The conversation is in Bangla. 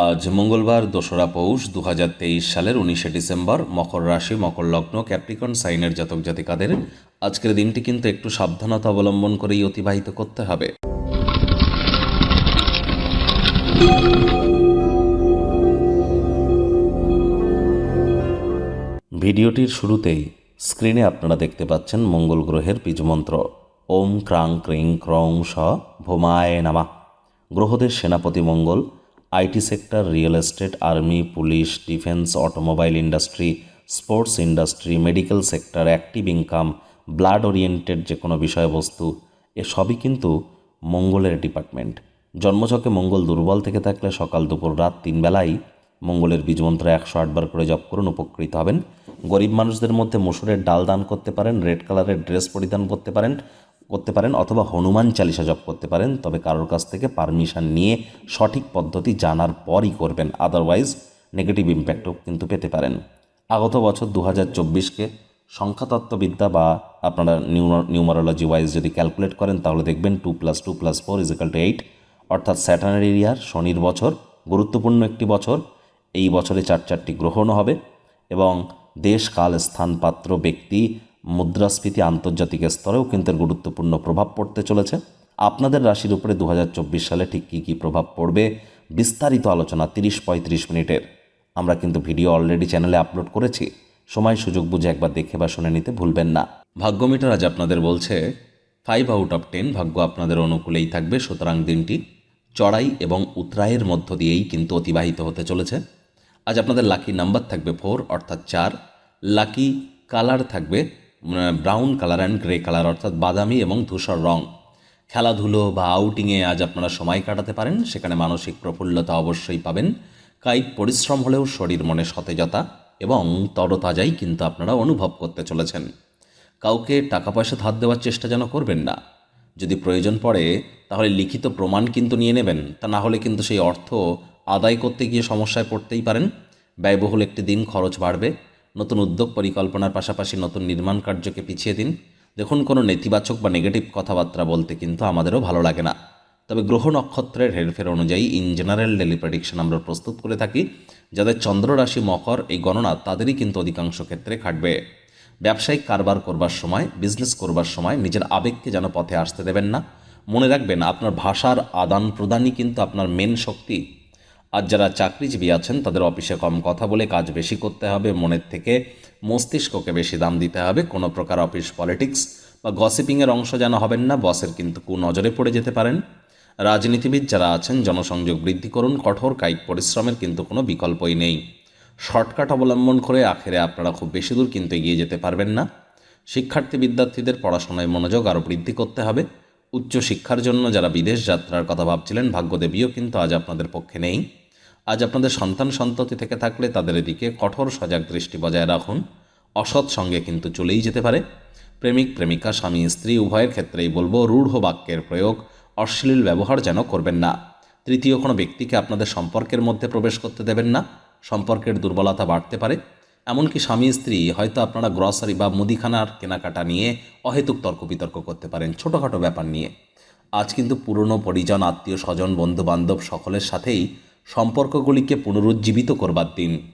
আজ মঙ্গলবার দোসরা পৌষ দু হাজার তেইশ সালের উনিশে ডিসেম্বর, মকর রাশি, মকর লগ্ন, ক্যাপ্রিকন, সাইনের জাতক জাতিকাদের আজকের দিনটি কিন্তু একটু সাবধানতা অবলম্বন করেই অতিবাহিত করতে হবে। ভিডিওটির শুরুতেই স্ক্রিনে আপনারা দেখতে পাচ্ছেন মঙ্গল গ্রহের বীজমন্ত্র। ওম ক্রাং ক্রিং ক্রং স ভোমায় নামা। গ্রহদের সেনাপতি মঙ্গল IT sector, real estate, army, police, defence, automobile industry, sports industry, medical sector, active income, blood oriented যে কোনো বিষয়বস্তু, এ সবই কিন্তু মঙ্গলের ডিপার্টমেন্ট। জন্মছকে মঙ্গল দুর্বল থেকে থাকলে সকাল, দুপুর, রাত তিন বেলায় মঙ্গলের বীজমন্ত্র একশো আটবার করে জপ করুন, উপকৃত হবেন। গরিব মানুষদের মধ্যে মসুরের ডাল দান করতে পারেন, রেড কালারের ড্রেস পরিধান করতে পারেন করতে পারেন অথবা হনুমান চালিসা জপ করতে পারেন, তবে কারোর কাছ থেকে পারমিশন নিয়ে সঠিক পদ্ধতি জানার পরই করবেন আদারওয়াইজ নেগেটিভ ইম্প্যাক্টও কিন্তু পেতে পারেন। আগত বছর দু হাজার চব্বিশকে সংখ্যাতত্ত্ববিদ্যা বা আপনারা নিউমারোলজি ওয়াইজ যদি ক্যালকুলেট করেন, তাহলে দেখবেন two plus two plus four is equal two eight অর্থাৎ স্যাটার্নের এরিয়ার শনির বছর, গুরুত্বপূর্ণ একটি বছর, এই বছরে চার চারটি গ্রহণ হবে এবং দেশ কাল স্থান পাত্র ব্যক্তি মুদ্রাস্ফীতি আন্তর্জাতিক স্তরেও কিন্তু গুরুত্বপূর্ণ প্রভাব পড়তে চলেছে। আপনাদের রাশির উপরে দু হাজার চব্বিশ সালে ঠিক কী কী প্রভাব পড়বে বিস্তারিত আলোচনা তিরিশ পঁয়ত্রিশ মিনিটের। আমরা কিন্তু ভিডিও অলরেডি চ্যানেলে আপলোড করেছি। সময় সুযোগ বুঝে একবার দেখে বা শুনে নিতে ভুলবেন না। ভাগ্যমিটার আজ আপনাদের বলছে, ফাইভ আউট অফ টেন ভাগ্য আপনাদের অনুকূলেই থাকবে, সুতরাং দিনটি চড়াই এবং উতরায়ের মধ্য দিয়েই কিন্তু অতিবাহিত হতে চলেছে। আজ আপনাদের লাকি নাম্বার থাকবে ফোর, অর্থাৎ চার। লাকি কালার থাকবে brown colour and grey colour অর্থাৎ বাদামি এবং ধূসর রং। খেলাধুলো বা আউটিংয়ে আজ আপনারা সময় কাটাতে পারেন, সেখানে মানসিক প্রফুল্লতা অবশ্যই পাবেন। কায়িক পরিশ্রম হলেও শরীর মনে সতেজতা এবং তরতাজাই কিন্তু আপনারা অনুভব করতে চলেছেন। কাউকে টাকা পয়সা ধার দেওয়ার চেষ্টা যেন করবেন না। যদি প্রয়োজন পড়ে, তাহলে লিখিত প্রমাণ কিন্তু নিয়ে নেবেন। তা না হলে কিন্তু সেই অর্থ আদায় করতে গিয়ে সমস্যায় পড়তেই পারেন। ব্যয়বহুল একটি দিন খরচ বাড়বে। নতুন উদ্যোগ পরিকল্পনার পাশাপাশি নতুন নির্মাণ কার্যকে পিছিয়ে দিন। দেখুন, কোনো নেতিবাচক বা নেগেটিভ কথাবার্তা বলতে কিন্তু আমাদেরও ভালো লাগে না। তবে গ্রহ নক্ষত্রের হেরফের অনুযায়ী ইন জেনারেল ডেলি প্রেডিকশন আমরা প্রস্তুত করে থাকি, যাদের চন্দ্র রাশি মকর এই গণনা তাদেরই কিন্তু অধিকাংশ ক্ষেত্রে খাটবে। ব্যবসায়িক কারবার করবার সময় বিজনেস করবার সময় নিজের আবেগকে যেন পথে আসতে দেবেন না। মনে রাখবেন, আপনার ভাষার আদান প্রদানই কিন্তু আপনার মেন শক্তি। আর যারা চাকরিজীবী আছেন, তাদের অফিসে কম কথা বলে কাজ বেশি করতে হবে, মনের থেকে মস্তিষ্ককে বেশি দাম দিতে হবে। কোনো প্রকার অফিস পলিটিক্স বা গসিপিংয়ের অংশ যেন হবেন না, বসের কিন্তু কু নজরে পড়ে যেতে পারেন। রাজনীতিবিদ যারা আছেন, জনসংযোগ বৃদ্ধি করুন, কঠোর কায়িক পরিশ্রমের কিন্তু কোনো বিকল্পই নেই। শর্টকাট অবলম্বন করে আখেরে আপনারা খুব বেশি দূর কিন্তু এগিয়ে যেতে পারবেন না। শিক্ষার্থী বিদ্যার্থীদের পড়াশোনায় মনোযোগ আরও বৃদ্ধি করতে হবে। উচ্চ শিক্ষার জন্য যারা বিদেশ যাত্রার কথা ভাবছিলেন, ভাগ্যদেবীও কিন্তু আজ আপনাদের পক্ষে নেই। আজ আপনাদের সন্তান সন্ততি থেকে থাকলে তাদের এদিকে কঠোর সজাগ দৃষ্টি বজায় রাখুন। অসৎ সঙ্গে কিন্তু চলেই যেতে পারে। প্রেমিক, প্রেমিকা, স্বামী, স্ত্রী উভয়ের ক্ষেত্রেই বলব, রূঢ় বাক্যের প্রয়োগ, অশ্লীল ব্যবহার যেন করবেন না। তৃতীয় কোনো ব্যক্তিকে আপনাদের সম্পর্কের মধ্যে প্রবেশ করতে দেবেন না। সম্পর্কের দুর্বলতা বাড়তে পারে। এমনকি স্বামী, স্ত্রী হয়তো আপনারা গ্রসারি বা মুদিখানার কেনাকাটা নিয়ে অহেতুক তর্ক বিতর্ক করতে পারেন, ছোটোখাটো ব্যাপার নিয়ে। আজ কিন্তু পুরনো পরিজন, আত্মীয়, স্বজন বন্ধু বান্ধব সকলের সাথেই সম্পর্কগুলিকে পুনরুজ্জীবিত করবার দিন।